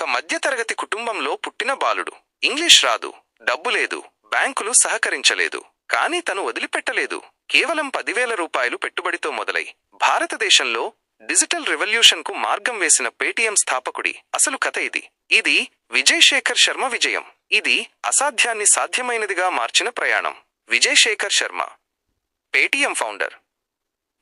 ఒక మధ్యతరగతి కుటుంబంలో పుట్టిన బాలుడు. ఇంగ్లీష్ రాదు. డబ్బు లేదు. బ్యాంకులు సహకరించలేదు. కానీ తను వదిలిపెట్టలేదు. కేవలం పదివేల రూపాయలు పెట్టుబడితో మొదలై భారతదేశంలో డిజిటల్ రెవల్యూషన్కు మార్గం వేసిన పేటీఎం స్థాపకుడి అసలు కథ ఇది. ఇది విజయ్ శేఖర్ శర్మ విజయం. ఇది అసాధ్యాన్ని సాధ్యమైనదిగా మార్చిన ప్రయాణం. Vijay Shekhar Sharma Paytm founder.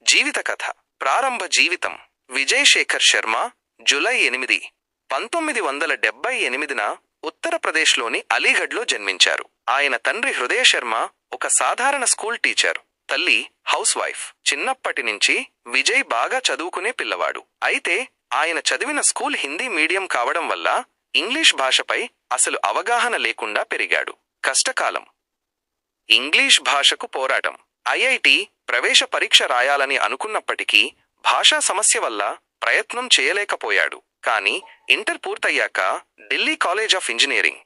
జీవిత కథ. ప్రారంభ జీవితం. విజయ్ శేఖర్ శర్మ జులై ఎనిమిది. పంతొమ్మిది వందల డెబ్బై ఎనిమిదిన ఉత్తరప్రదేశ్లోని అలీగఢ్లో జన్మించారు. ఆయన తండ్రి హృదయ శర్మ ఒక సాధారణ స్కూల్ టీచర్ తల్లి హౌస్ వైఫ్ చిన్నప్పటి నుంచి విజయ్ బాగా చదువుకునే పిల్లవాడు. అయితే ఆయన చదివిన స్కూల్ హిందీ మీడియం కావడం వల్ల ఇంగ్లీష్ భాషపై అసలు అవగాహన లేకుండా పెరిగాడు. కష్టకాలం. ఇంగ్లీష్ భాషకు పోరాటం. ఐఐటి ప్రవేశ పరీక్ష రాయాలని అనుకున్నప్పటికీ భాషా సమస్య వల్ల ప్రయత్నం చేయలేకపోయాడు. కానీ ఇంటర్ పూర్తయ్యాక ఢిల్లీ కాలేజ్ ఆఫ్ ఇంజనీరింగ్.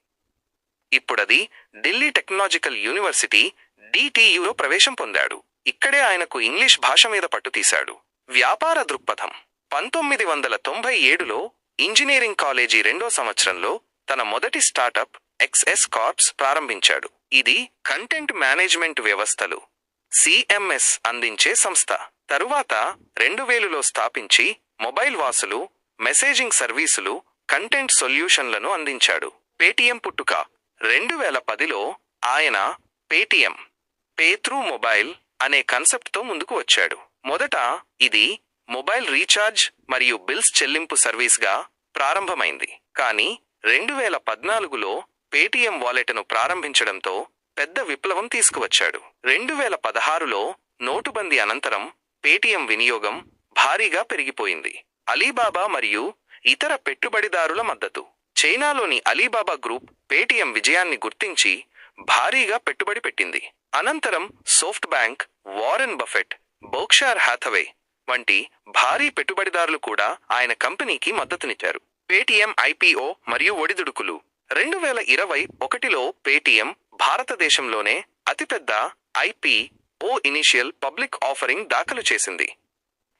ఇప్పుడది ఢిల్లీ టెక్నాలజికల్ యూనివర్సిటీ డిటియులో ప్రవేశం పొందాడు. ఇక్కడే ఆయనకు ఇంగ్లీష్ భాష మీద పట్టు తీశాడు. వ్యాపార దృక్పథం. పంతొమ్మిది వందల తొంభై ఏడులో ఇంజనీరింగ్ కాలేజీ రెండో సంవత్సరంలో తన మొదటి స్టార్టప్ ఎక్స్ఎస్ కార్ప్స్ ప్రారంభించాడు. ఇది కంటెంట్ మేనేజ్మెంట్ వ్యవస్థలు సిఎంఎస్ అందించే సంస్థ. తరువాత రెండు వేలులో స్థాపించి మొబైల్ వాసులు మెసేజింగ్ సర్వీసులు కంటెంట్ సొల్యూషన్లను అందించాడు. పేటీఎం పుట్టుక. రెండు వేల పదిలో ఆయన పేటీఎం పేత్రూ మొబైల్ అనే కన్సెప్ట్తో ముందుకు వచ్చాడు. మొదట ఇది మొబైల్ రీఛార్జ్ మరియు బిల్స్ చెల్లింపు సర్వీస్గా ప్రారంభమైంది. కానీ రెండు వేల పద్నాలుగులో పేటీఎం వాలెట్ను ప్రారంభించడంతో పెద్ద విప్లవం తీసుకువచ్చాడు. రెండు వేల పదహారులో నోటుబందీ అనంతరం పేటీఎం వినియోగం భారీగా పెరిగిపోయింది. అలీబాబా మరియు ఇతర పెట్టుబడిదారుల మద్దతు. చైనాలోని అలీబాబా గ్రూప్ పేటీఎం విజయాన్ని గుర్తించి భారీగా పెట్టుబడి పెట్టింది. అనంతరం SoftBank Warren Buffett Berkshire Hathaway వంటి భారీ పెట్టుబడిదారులు కూడా ఆయన కంపెనీకి మద్దతునిచ్చారు. పేటీఎం ఐపీఓ మరియు ఒడిదుడుకులు రెండు వేల ఇరవై ఒకటిలో పేటీఎం భారతదేశంలోనే అతిపెద్ద ఐపీఓ ఇనిషియల్ పబ్లిక్ ఆఫరింగ్ దాఖలు చేసింది.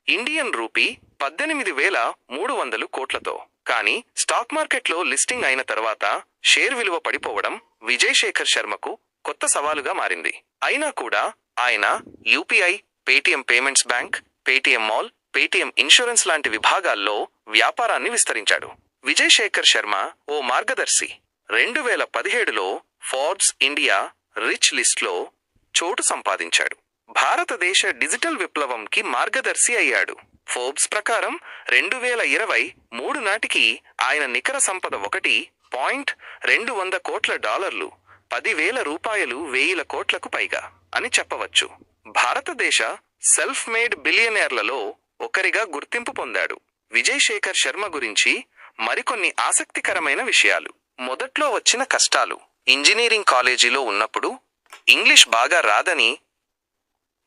ఇండియన్ రూపీ పద్దెనిమిది వేల మూడు వందలు కోట్లతో. కానీ స్టాక్ మార్కెట్లో లిస్టింగ్ అయిన తర్వాత షేర్ విలువ పడిపోవడం విజయ్ శేఖర్ శర్మకు కొత్త సవాలుగా మారింది. అయినా కూడా ఆయన UPI Paytm payments bank Paytm mall Paytm insurance లాంటి విభాగాల్లో వ్యాపారాన్ని విస్తరించాడు. విజయ్ శేఖర్ శర్మ ఓ మార్గదర్శి. రెండు వేల పదిహేడులో ఫోర్బ్స్ ఇండియా రిచ్ లిస్ట్లో చోటు సంపాదించాడు. భారతదేశ డిజిటల్ విప్లవంకి మార్గదర్శి అయ్యాడు. ఫోర్బ్స్ ప్రకారం రెండు వేల ఇరవై మూడు నాటికి ఆయన నికర సంపద ఒకటి పాయింట్ రెండు వంద కోట్ల డాలర్లు పదివేల రూపాయలు వేయిల కోట్లకు పైగా అని చెప్పవచ్చు. భారతదేశ సెల్ఫ్ మేడ్ బిలియనేర్లలో ఒకరిగా గుర్తింపు పొందాడు. విజయ్ శేఖర్ శర్మ గురించి మరికొన్ని ఆసక్తికరమైన విషయాలు. మొదట్లో వచ్చిన కష్టాలు. ఇంజనీరింగ్ కాలేజీలో ఉన్నప్పుడు ఇంగ్లీష్ బాగా రాదని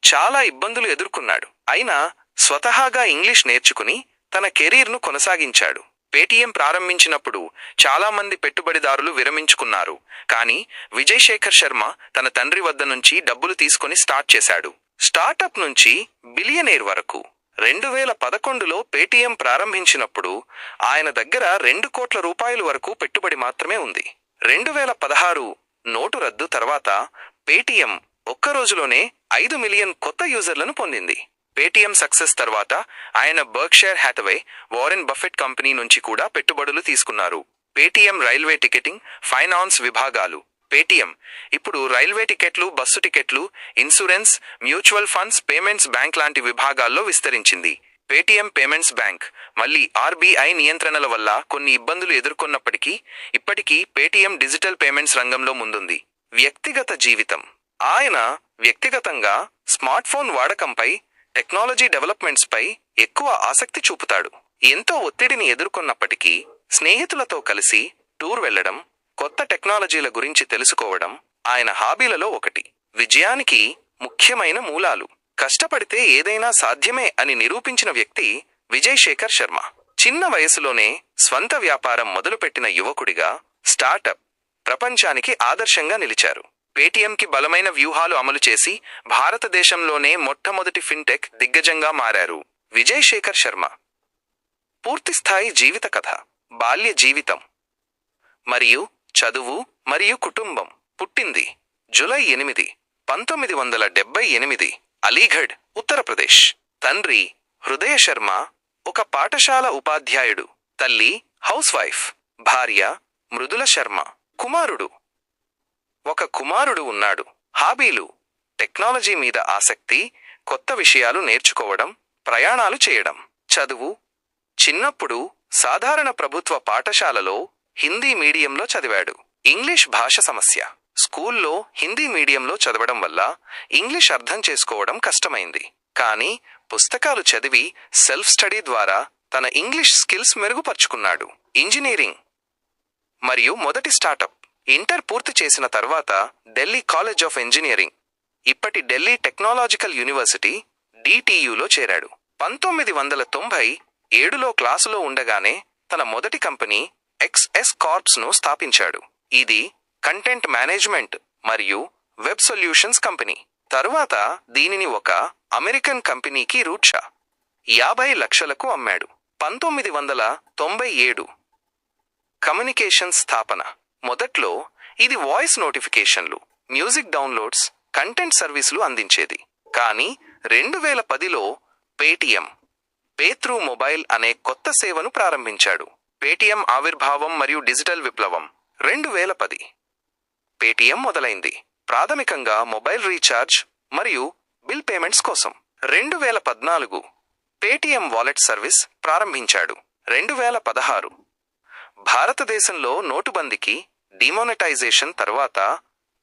చాలా ఇబ్బందులు ఎదుర్కొన్నాడు. అయినా స్వతహాగా ఇంగ్లీష్ నేర్చుకుని తన కెరీర్ను కొనసాగించాడు. పేటీఎం ప్రారంభించినప్పుడు చాలామంది పెట్టుబడిదారులు విరమించుకున్నారు. కానీ విజయ్ శేఖర్ శర్మ తన తండ్రి వద్ద నుంచి డబ్బులు తీసుకొని స్టార్ట్ చేశాడు. స్టార్టప్ నుంచి బిలియనేర్ వరకు. రెండు వేల పదకొండులో పేటీఎం ప్రారంభించినప్పుడు ఆయన దగ్గర రెండు కోట్ల రూపాయల వరకు పెట్టుబడి మాత్రమే ఉంది. రెండు వేల పదహారు నోటు రద్దు తర్వాత పేటీఎం ఒక్క రోజులోనే ఐదు మిలియన్ కొత్త యూజర్లను పొందింది. పేటీఎం సక్సెస్ తర్వాత ఆయన Berkshire Hathaway Warren Buffett company నుంచి కూడా పెట్టుబడులు తీసుకున్నారు. పేటీఎం రైల్వే టికెటింగ్ ఫైనాన్స్ విభాగాలు. పేటీఎం ఇప్పుడు రైల్వే టికెట్లు బస్సు టికెట్లు insurance mutual funds payments bank లాంటి విభాగాల్లో విస్తరించింది. పేటీఎం పేమెంట్స్ బ్యాంక్ మళ్ళీ ఆర్బీఐ నియంత్రణల వల్ల కొన్ని ఇబ్బందులు ఎదుర్కొన్నప్పటికీ ఇప్పటికీ పేటీఎం డిజిటల్ పేమెంట్స్ రంగంలో ముందుంది. వ్యక్తిగత జీవితం. ఆయన వ్యక్తిగతంగా స్మార్ట్ ఫోన్ వాడకంపై టెక్నాలజీ డెవలప్మెంట్స్ పై ఎక్కువ ఆసక్తి చూపుతాడు. ఎంతో ఒత్తిడిని ఎదుర్కొన్నప్పటికీ స్నేహితులతో కలిసి టూర్ వెళ్ళడం కొత్త టెక్నాలజీల గురించి తెలుసుకోవడం ఆయన హాబీలలో ఒకటి. విజయానికి ముఖ్యమైన మూలాలు. కష్టపడితే ఏదైనా సాధ్యమే అని నిరూపించిన వ్యక్తి విజయ్ శేఖర్ శర్మ. చిన్న వయసులోనే స్వంత వ్యాపారం మొదలుపెట్టిన యువకుడిగా స్టార్టప్ ప్రపంచానికి ఆదర్శంగా నిలిచారు. పేటీఎంకి బలమైన వ్యూహాలు అమలు చేసి భారతదేశంలోనే మొట్టమొదటి ఫిన్టెక్ దిగ్గజంగా మారారు. విజయ్ శేఖర్ శర్మ పూర్తిస్థాయి జీవిత కథ బాల్య జీవితం మరియు చదువు మరియు కుటుంబం పుట్టింది జులై ఎనిమిది పంతొమ్మిది వందల డెబ్బై ఎనిమిది అలీగఢ్ ఉత్తరప్రదేశ్. తండ్రి హృదయ శర్మ ఒక పాఠశాల ఉపాధ్యాయుడు. తల్లి హౌస్ వైఫ్ భార్య మృదుల శర్మ. కుమారుడు ఒక కుమారుడు ఉన్నాడు. హాబీలు టెక్నాలజీ మీద ఆసక్తి కొత్త విషయాలు నేర్చుకోవడం ప్రయాణాలు చేయడం. చదువు చిన్నప్పుడు సాధారణ ప్రభుత్వ పాఠశాలలో హిందీ మీడియంలో చదివాడు. ఇంగ్లీష్ భాష సమస్య. స్కూల్లో హిందీ మీడియంలో చదవడం వల్ల ఇంగ్లీష్ అర్థం చేసుకోవడం కష్టమైంది. కానీ పుస్తకాలు చదివి సెల్ఫ్ స్టడీ ద్వారా తన ఇంగ్లీష్ స్కిల్స్ మెరుగుపరుచుకున్నాడు. ఇంజనీరింగ్ మరియు మొదటి స్టార్టప్. ఇంటర్ పూర్తి చేసిన తర్వాత ఢిల్లీ కాలేజ్ ఆఫ్ ఇంజనీరింగ్ ఇప్పటి ఢిల్లీ టెక్నాలజికల్ యూనివర్సిటీ డిటియులో చేరాడు. పంతొమ్మిది వందల తొంభై ఏడులో క్లాసులో ఉండగానే తన మొదటి కంపెనీ ఎక్స్ఎస్ కార్ప్స్ను స్థాపించాడు. ఇది కంటెంట్ మేనేజ్మెంట్ మరియు వెబ్ సొల్యూషన్స్ కంపెనీ. తరువాత దీనిని ఒక అమెరికన్ కంపెనీకి రూట్షా యాభై లక్షలకు అమ్మాడు. పంతొమ్మిది వందల తొంభై ఏడు కమ్యూనికేషన్ స్థాపన మొదట్లో ఇది వాయిస్ నోటిఫికేషన్లు మ్యూజిక్ డౌన్లోడ్స్ కంటెంట్ సర్వీసులు అందించేది. కానీ రెండు వేల పదిలో పేటిఎం పేత్రూ మొబైల్ అనే కొత్త సేవను ప్రారంభించాడు. పేటిఎం ఆవిర్భావం మరియు డిజిటల్ విప్లవం రెండు వేల పది. పేటిఎం మొదలైంది. ప్రాథమికంగా మొబైల్ రీఛార్జ్ మరియు బిల్ పేమెంట్స్ కోసం. రెండు వేల పద్నాలుగు పేటిఎం వాలెట్ సర్వీస్ ప్రారంభించాడు. రెండు వేల పదహారు. భారతదేశంలో నోటుబందీకి డిమానిటైజేషన్ తర్వాత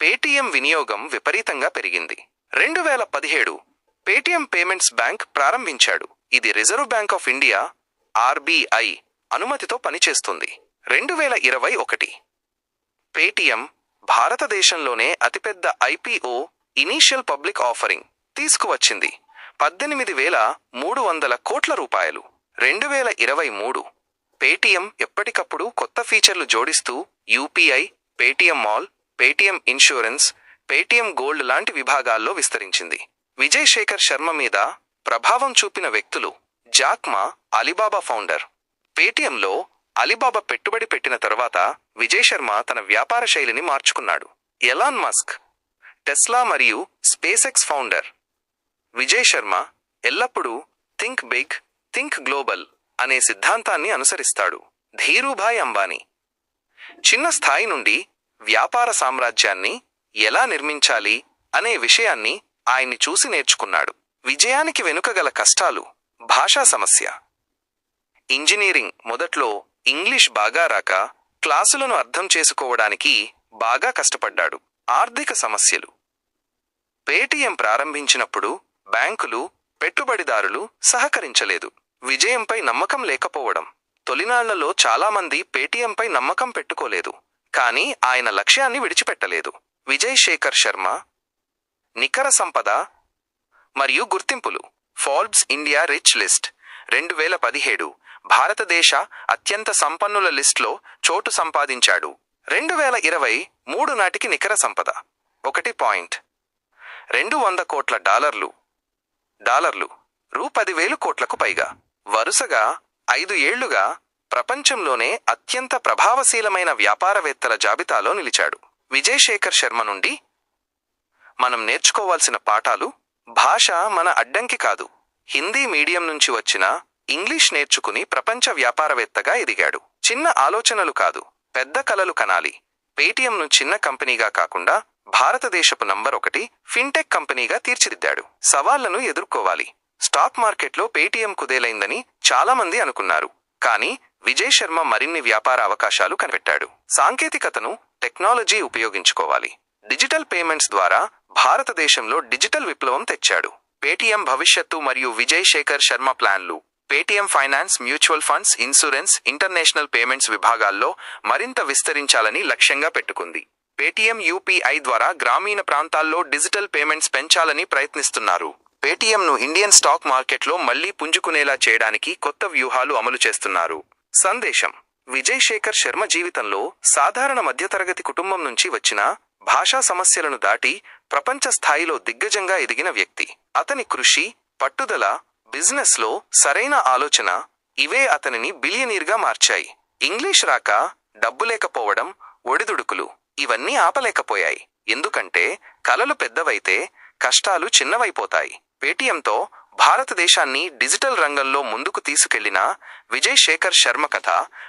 పేటీఎం వినియోగం విపరీతంగా పెరిగింది. రెండు వేల పదిహేడు పేటీఎం పేమెంట్స్ బ్యాంక్ ప్రారంభించాడు. ఇది reserve bank of India RBI అనుమతితో పనిచేస్తుంది. రెండు వేల ఇరవై ఒకటి పేటీఎం భారతదేశంలోనే అతిపెద్ద ఐపీఓ ఇనీషియల్ పబ్లిక్ ఆఫరింగ్ తీసుకువచ్చింది. పద్దెనిమిది వేల మూడు వందల కోట్ల రూపాయలు. రెండు వేల ఇరవై మూడు పేటీఎం ఎప్పటికప్పుడు కొత్త ఫీచర్లు జోడిస్తూ UPI Paytm mall Paytm insurance Paytm gold లాంటి విభాగాల్లో విస్తరించింది. విజయ్ శేఖర్ శర్మ మీద ప్రభావం చూపిన వ్యక్తులు జాక్మా అలీబాబా ఫౌండర్. పేటీఎంలో అలీబాబా పెట్టుబడి పెట్టిన తర్వాత విజయ్ శర్మ తన వ్యాపార శైలిని మార్చుకున్నాడు. ఎలాన్ మస్క్ టెస్లా మరియు స్పేసెక్స్ ఫౌండర్. విజయ్ శర్మ ఎల్లప్పుడూ థింక్ బిగ్ థింక్ గ్లోబల్ అనే సిద్ధాంతాన్ని అనుసరిస్తాడు. ధీరూభాయ్ అంబానీ. చిన్న స్థాయి నుండి వ్యాపార సామ్రాజ్యాన్ని ఎలా నిర్మించాలి అనే విషయాన్ని ఆయన్ని చూసి నేర్చుకున్నాడు. విజయానికి వెనుక గల కష్టాలు భాషా సమస్య. ఇంజనీరింగ్ మొదట్లో ఇంగ్లీష్ బాగా రాక క్లాసులను అర్థం చేసుకోవడానికి బాగా కష్టపడ్డాడు. ఆర్థిక సమస్యలు. పేటీఎం ప్రారంభించినప్పుడు బ్యాంకులు పెట్టుబడిదారులు సహకరించలేదు. విజయంపై నమ్మకం లేకపోవడం. తొలినాళ్ళలో చాలామంది పేటీఎంపై నమ్మకం పెట్టుకోలేదు. కానీ ఆయన లక్ష్యాన్ని విడిచిపెట్టలేదు. విజయ్ శేఖర్ శర్మ నికర సంపద మరియు గుర్తింపులు. ఫోర్బ్స్ ఇండియా రిచ్ లిస్ట్ రెండు వేల పదిహేడు. భారతదేశ అత్యంత సంపన్నుల లిస్ట్లో చోటు సంపాదించాడు. రెండు వేల ఇరవై మూడు నాటికి నికర సంపద. ఒకటి పాయింట్ రెండు వంద కోట్ల డాలర్లు. డాలర్లు. రూ పదివేలు కోట్లకు పైగా. వరుసగా ఐదు ఏళ్ళుగా ప్రపంచంలోనే అత్యంత ప్రభావశీలమైన వ్యాపారవేత్తల జాబితాలో నిలిచాడు. విజయ్ శేఖర్ శర్మ నుండి మనం నేర్చుకోవాల్సిన పాఠాలు భాష మన అడ్డంకి కాదు. హిందీ మీడియం నుంచి వచ్చిన ఇంగ్లీష్ నేర్చుకుని ప్రపంచ వ్యాపారవేత్తగా ఎదిగాడు. చిన్న ఆలోచనలు కాదు పెద్ద కలలు కనాలి. పేటీఎంను చిన్న కంపెనీగా కాకుండా భారతదేశపు నంబర్ ఒకటి ఫిన్టెక్ కంపెనీగా తీర్చిదిద్దాడు. సవాళ్ళను ఎదుర్కోవాలి. స్టాక్ మార్కెట్లో పేటీఎం కుదేలైందని చాలామంది అనుకున్నారు. కానీ విజయ్ శర్మ మరిన్ని వ్యాపార అవకాశాలు కనిపెట్టాడు. సాంకేతికతను టెక్నాలజీ ఉపయోగించుకోవాలి. డిజిటల్ పేమెంట్స్ ద్వారా భారతదేశంలో డిజిటల్ విప్లవం తెచ్చాడు. పేటీఎం భవిష్యత్తు మరియు విజయ్ శేఖర్ శర్మ ప్లాన్లు. Paytm finance mutual funds insurance international payments విభాగాల్లో మరింత విస్తరించాలని లక్ష్యంగా పెట్టుకుంది. పేటీఎం యూపీఐ ద్వారా గ్రామీణ ప్రాంతాల్లో డిజిటల్ పేమెంట్స్ పెంచాలని ప్రయత్నిస్తున్నారు. పేటీఎంను ఇండియన్ స్టాక్ మార్కెట్లో మళ్ళీ పుంజుకునేలా చేయడానికి కొత్త వ్యూహాలు అమలు చేస్తున్నారు. సందేశం. విజయ్ శేఖర్ శర్మ జీవితంలో సాధారణ మధ్యతరగతి కుటుంబం నుంచి వచ్చిన భాషా సమస్యలను దాటి ప్రపంచ స్థాయిలో దిగ్గజంగా ఎదిగిన వ్యక్తి. అతని కృషి పట్టుదల బిజినెస్లో సరైన ఆలోచన ఇవే అతనిని బిలియనీర్గా మార్చాయి. ఇంగ్లీష్ రాక డబ్బు లేకపోవడం ఒడిదుడుకులు ఇవన్నీ ఆపలేకపోయాయి. ఎందుకంటే కలలు పెద్దవైతే కష్టాలు చిన్నవైపోతాయి. పేటీఎంతో భారతదేశాన్ని డిజిటల్ రంగంలో ముందుకు తీసుకెళ్ళిన విజయ్ శేఖర్ శర్మ కథ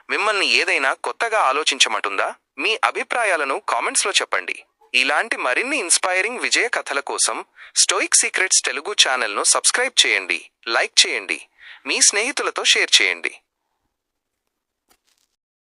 మిమ్మల్ని ఏదైనా కొత్తగా ఆలోచించమంటుందా? మీ అభిప్రాయాలను కామెంట్స్లో చెప్పండి. ఇలాంటి మరిన్ని ఇన్స్పైరింగ్ విజయ కథల కోసం స్టోయిక్ సీక్రెట్స్ తెలుగు ఛానల్ను సబ్స్క్రైబ్ చేయండి లైక్ చేయండి మీ స్నేహితులతో షేర్ చేయండి.